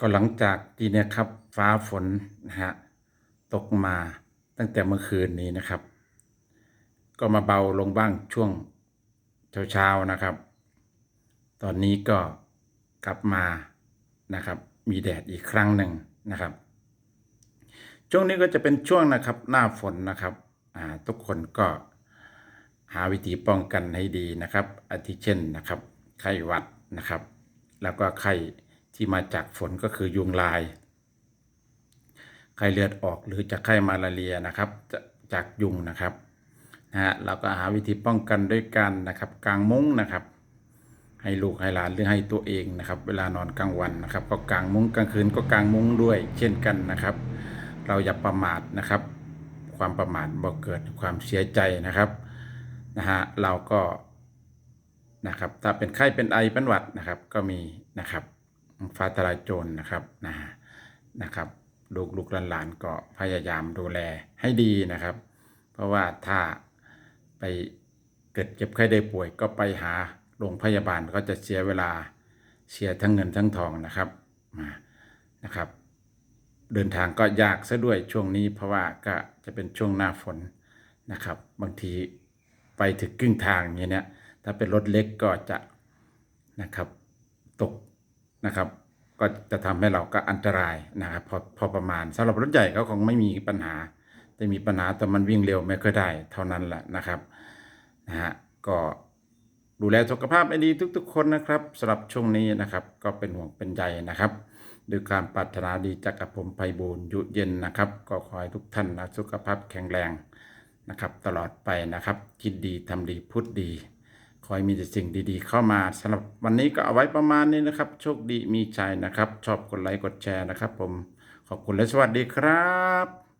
ก็หลังจากที่เนี่ยครับ ฟ้าฝนนะฮะตกมาตั้งแต่เมื่อคืนนี้นะครับ ก็มาเบาลงบ้างช่วงเช้าๆนะครับ ตอนนี้ก็กลับมานะครับ มีแดดอีกครั้งหนึ่งนะครับ ช่วงนี้ก็จะเป็นช่วงนะครับ หน้าฝนนะครับอ่าทุกคนก็หาวิธีป้องกันให้ดีนะครับอาทิเช่นนะครับ ไข้หวัดนะครับ แล้วก็ไข้ ที่มาจากฝนก็คือยุงลาย ไข้เลือดออกหรือจากไข้มาลาเรียนะครับจจากยุงนะครับนะฮะเราก็หาวิธีป้องกันด้วยกันนะครับ กางมุ้งนะครับ ให้ลูกให้หลานหรือให้ตัวเองนะครับ เวลานอนกลางวันนะครับ ก็กางมุ้งกลางคืนก็กางมุ้งด้วย เช่นกันนะครับ เราอย่าประมาทนะครับ ความประมาทบ่เกิดความเสียใจนะครับนะฮะเราก็นะครับถ้าเป็นไข้เป็นไอเป็นหวัดนะครับก็มีนะครับ ฟ้าทลายโจรนะครับนะนะครับลูกลูกหลานๆก็พยายามดูแลให้ดีนะครับ เพราะว่าถ้าไปเกิดเจ็บไข้ได้ป่วยก็ไปหาโรงพยาบาลก็จะเสียเวลาเสียทั้งเงินทั้งทองนะครับมานะครับ เดินทางก็ยากซะด้วยช่วงนี้เพราะว่าก็จะเป็นช่วงหน้าฝนนะครับ บางทีไปถึงครึ่งทางอย่างเนี้ยถ้าเป็นรถเล็กก็จะนะครับตก นะครับ ก็จะทำให้เราก็อันตรายนะครับพอพอประมาณสำหรับรถใหญ่เขาคงไม่มีปัญหา จะมีปัญหาแต่มันวิ่งเร็วไม่ค่อยได้เท่านั้นแหละนะครับนะฮะก็ดูแลสุขภาพให้ดีทุก ๆ คนนะครับสำหรับช่วงนี้นะครับ ก็เป็นห่วงเป็นใยนะครับด้วยการปรารถนาดีจากกับผมไพบูลย์ยุเย็นนะครับ ก็ขอให้ทุกท่านนะสุขภาพแข็งแรงนะครับ ตลอดไปนะครับ คิดดีทำดีพูดดี ขอให้มีแต่สิ่งดีๆ เข้ามาสำหรับวันนี้ก็เอาไว้ประมาณนี้นะครับ โชคดีมีชัยนะครับ ชอบกดไลค์กดแชร์นะครับ ผมขอบคุณและสวัสดีครับ